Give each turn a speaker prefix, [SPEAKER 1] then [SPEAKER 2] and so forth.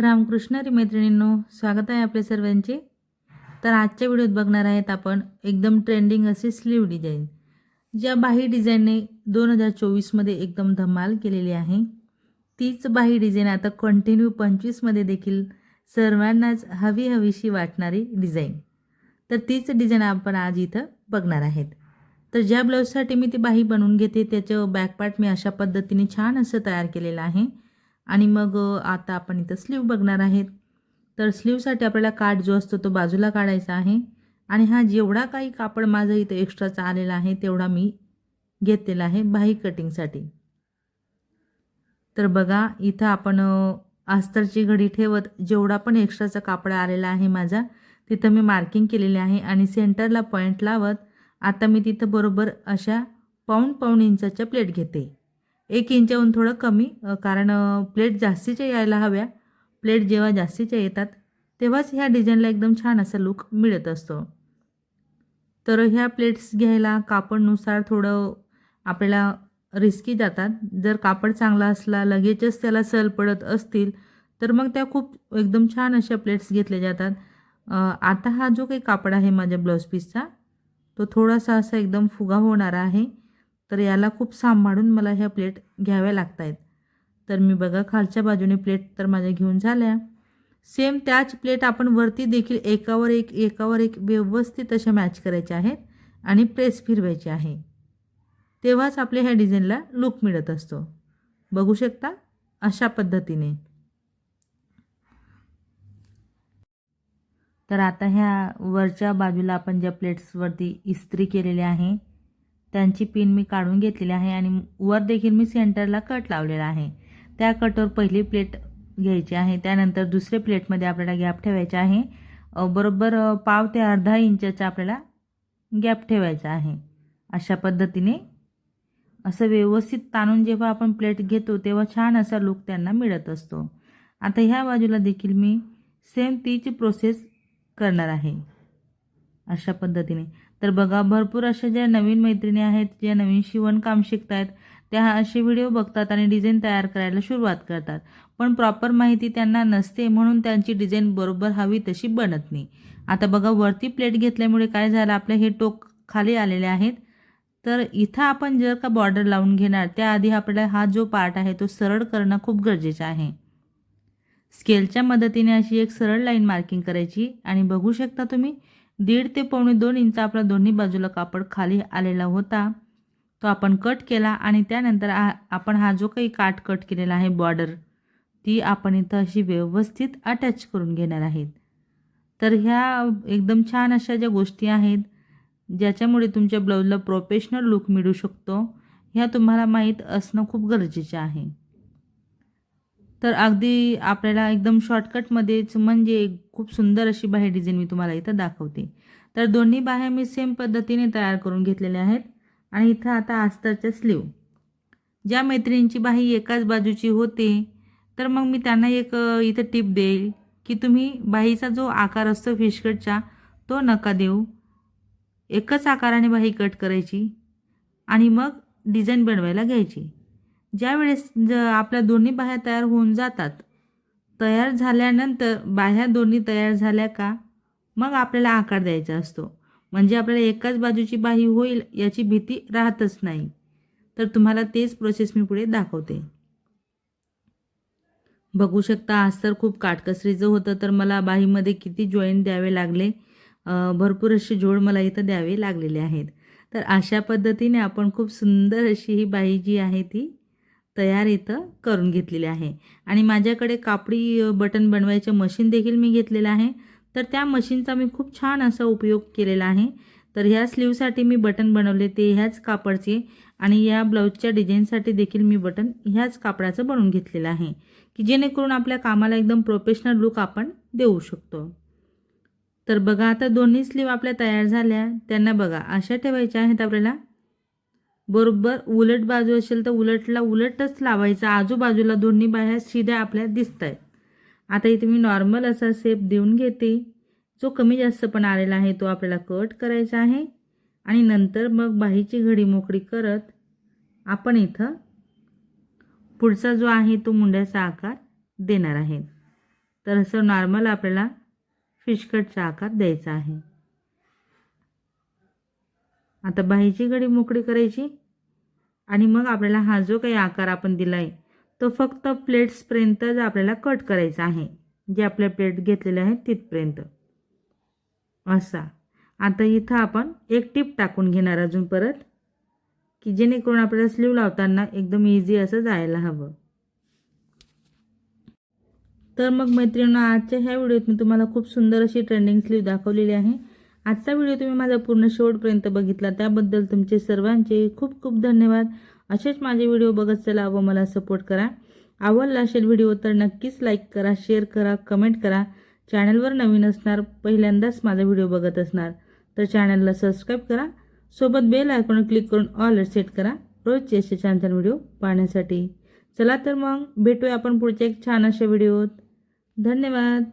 [SPEAKER 1] रामकृष्णारी मैत्रिणींनो स्वागत आहे आपल्या सर्वांचे. तर आजच्या व्हिडिओत बघणार आहेत आपण एकदम ट्रेंडिंग असे स्लीव डिझाईन ज्या बाही डिझाईनने दोन हजार चोवीसमध्ये एकदम धमाल केलेली आहे. तीच बाही डिझाईन आता कंटिन्यू पंचवीसमध्ये देखील सर्वांनाच हवी हवीशी वाटणारी डिझाईन तर तीच डिझाईन आपण आज इथं बघणार आहेत. तर ज्या ब्लाऊजसाठी मी ती बाही बनवून घेते त्याचं बॅकपार्ट मी अशा पद्धतीने छान असं तयार केलेलं आहे. आणि मग आता आपण इथं स्लीव बघणार आहेत. तर स्लीवसाठी आपल्याला काठ जो असतो तो बाजूला काढायचा आहे. आणि हा जेवढा काही कापड माझं इथं एक्स्ट्राचा आलेला आहे तेवढा मी घेतलेला आहे बाही कटिंगसाठी तर बघा इथं आपण अस्तरची घडी ठेवत जेवढा पण एक्स्ट्राचा कापड आलेला आहे माझा तिथं मी मार्किंग केलेली आहे आणि सेंटरला पॉईंट लावत आता मी तिथं बरोबर अशा पाऊण पाऊण इंचाच्या प्लेट घेते. एक इंचाहून थोडं कमी कारण प्लेट जास्तीच्या यायला हव्या. प्लेट जेव्हा जास्तीच्या येतात तेव्हाच ह्या डिझाईनला एकदम छान असा लुक मिळत असतो. तर ह्या प्लेट्स घ्यायला कापडनुसार थोडं आपल्याला रिस्की जातात. जर कापड चांगला असला लगेचच त्याला सल पडत असतील तर मग त्या खूप एकदम छान अशा प्लेट्स घेतल्या जातात. आता हा जो काही कापड आहे माझ्या ब्लाऊज पीसचा तो थोडासा असा एकदम फुगा होणारा आहे. तर याला खूप सांभाळून मला ह्या प्लेट घ्याव्या लागत आहेत. तर मी बघा खालच्या बाजूने प्लेट तर माझ्या घेऊन झाल्या. सेम त्याच प्लेट आपण वरती देखील एकावर एक एकावर एक व्यवस्थित अशा मॅच करायच्या आहेत आणि प्रेस फिरवायचे आहे. तेव्हाच आपल्या ह्या डिझाईनला लुक मिळत असतो. बघू शकता? अशा पद्धतीने. तर आता ह्या वरच्या बाजूला आपण ज्या प्लेट्सवरती इस्त्री केलेली आहे त्यांची पिन मी काढून घेतलेली आहे आणि वर देखील मी सेंटरला कट लावलेला आहे. त्या कटवर पहिली प्लेट घ्यायची आहे. त्यानंतर दुसऱ्या प्लेटमध्ये आपल्याला गॅप ठेवायचा आहे. बरोबर पाव ते अर्धा इंचाचा आपल्याला गॅप ठेवायचा आहे. अशा पद्धतीने असं व्यवस्थित ताणून जेव्हा आपण प्लेट घेतो तेव्हा छान असा लुक त्यांना मिळत असतो. आता ह्या बाजूला देखील मी सेम तीच प्रोसेस करणार आहे. अशा पद्धतीने. तर बघा भरपूर अशा ज्या नवीन मैत्रिणी आहेत ज्या नवीन शिवणकाम शिकत आहेत त्या असे व्हिडिओ बघतात आणि डिझाईन तयार करायला सुरुवात करतात. पण प्रॉपर माहिती त्यांना नसते म्हणून त्यांची डिझाईन बरोबर हवी तशी बनत नाही. आता बघा वरती प्लेट घेतल्यामुळे काय झालं आपलं हे टोक खाली आलेले आहेत. तर इथं आपण जर का बॉर्डर लावून घेणार त्याआधी आपल्याला हा जो पार्ट आहे तो सरळ करणं खूप गरजेचं आहे. स्केलच्या मदतीने अशी एक सरळ लाईन मार्किंग करायची आणि बघू शकता तुम्ही दीड ते पावणे दोन इंच आपला दोन्ही बाजूला कापड खाली आलेला होता. तो आपण कट केला आणि त्यानंतर आ आपण हा जो काही काट कट केलेला आहे बॉर्डर ती आपण इथं अशी व्यवस्थित अटॅच करून घेणार आहेत. तर ह्या एकदम छान अशा ज्या गोष्टी आहेत ज्याच्यामुळे तुमच्या ब्लाऊजला प्रोफेशनल लुक मिळू शकतो ह्या तुम्हाला माहीत असणं खूप गरजेचे आहे. तर अगदी आपल्याला एकदम शॉर्टकटमध्येच म्हणजे खूप सुंदर अशी बाह्य डिझाईन मी तुम्हाला इथं दाखवते. तर दोन्ही बाह्या मी सेम पद्धतीने तयार करून घेतलेल्या आहेत. आणि इथं आता अस्तरच्या स्लीव ज्या मैत्रिणींची बाही एकाच बाजूची होते तर मग मी त्यांना एक इथं टिप देईल की तुम्ही बाहीचा जो आकार असतो फिशकटचा तो नका देऊ. एकच आकाराने बाही कट करायची आणि मग डिझाईन बनवायला घ्यायची. ज्यावेळेस ज आपल्या दोन्ही बाह्या तयार होऊन जातात तयार झाल्यानंतर बाह्या दोन्ही तयार झाल्या का? मग आपल्याला आकार द्यायचा असतो. म्हणजे आपल्याला एकाच बाजूची बाही होईल याची भीती राहतच नाही. तर तुम्हाला तेच प्रोसेस मी पुढे दाखवते. बघू शकता आज तर खूप काटकसरीचं होतं तर मला बाहीमध्ये किती जॉईंट द्यावे लागले? भरपूर असे जोड मला इथं द्यावे लागलेले आहेत. तर अशा पद्धतीने आपण खूप सुंदर अशी ही बाही जी आहे ती तयार इथं करून घेतलेले आहे. आणि माझ्याकडे कापडी बटन बनवायचे मशीन देखील मी घेतलेलं आहे. तर त्या मशीनचा मी खूप छान असा उपयोग केलेला आहे. तर ह्या स्लीवसाठी मी बटन बनवले ते ह्याच कापडचे आणि या ब्लाऊजच्या डिझाईनसाठी देखील मी बटन ह्याच कापडाचं बनवून घेतलेलं आहे. की जेणेकरून आपल्या कामाला एकदम प्रोफेशनल लुक आपण देऊ शकतो. तर बघा आता दोन्ही स्लीव आपल्या तयार झाल्या. त्यांना बघा अशा ठेवायच्या आहेत आपल्याला. बरोबर उलट बाजू असेल तर उलटला उलटच लावायचा. आजूबाजूला दोन्ही बाह्या शिद्या आपल्या दिसत आहेत आता इथे मी नॉर्मल असा सेप देऊन घेते. जो कमी जास्त पण आलेला आहे तो आपल्याला कट करायचा आहे. आणि नंतर मग बाहीची घडी मोकळी करत आपण इथं पुढचा जो आहे तो मुंड्याचा आकार देणार आहे. तर असं नॉर्मल आपल्याला फिश कटचा आकार द्यायचा आहे. आता बाहीची घडी मोकळी करायची. आणि मग आपल्याला हा जो काही आकार आपण दिला आहे तो फक्त प्लेट्सपर्यंतच आपल्याला कट करायचा आहे. जे आपल्या प्लेट घेतलेले आहेत तिथपर्यंत. असा. आता इथं आपण एक टिप टाकून घेणार अजून परत की जेणेकरून आपल्याला स्लीव लावताना एकदम इझी असं जायला हवं. तर मग मैत्रिणींनो आजच्या ह्या व्हिडिओत मी तुम्हाला खूप सुंदर अशी ट्रेंडिंग स्लीव दाखवलेली आहे. आजचा व्हिडिओ तुम्ही माझा पूर्ण शेवटपर्यंत बघितला त्याबद्दल तुमचे सर्वांचे खूप खूप धन्यवाद. असेच माझे व्हिडिओ बघत चला व मला सपोर्ट करा. आवडला असेल व्हिडिओ तर नक्कीच लाईक करा शेअर करा कमेंट करा. चॅनलवर नवीन असणार पहिल्यांदाच माझा व्हिडिओ बघत असणार तर चॅनलला सबस्क्राईब करा. सोबत बेल आयकॉन क्लिक करून ऑल सेट करा. रोजचे असे छान छान व्हिडिओ पाहण्यासाठी. चला तर मग भेटूया आपण पुढच्या एक छान अशा व्हिडिओत. धन्यवाद.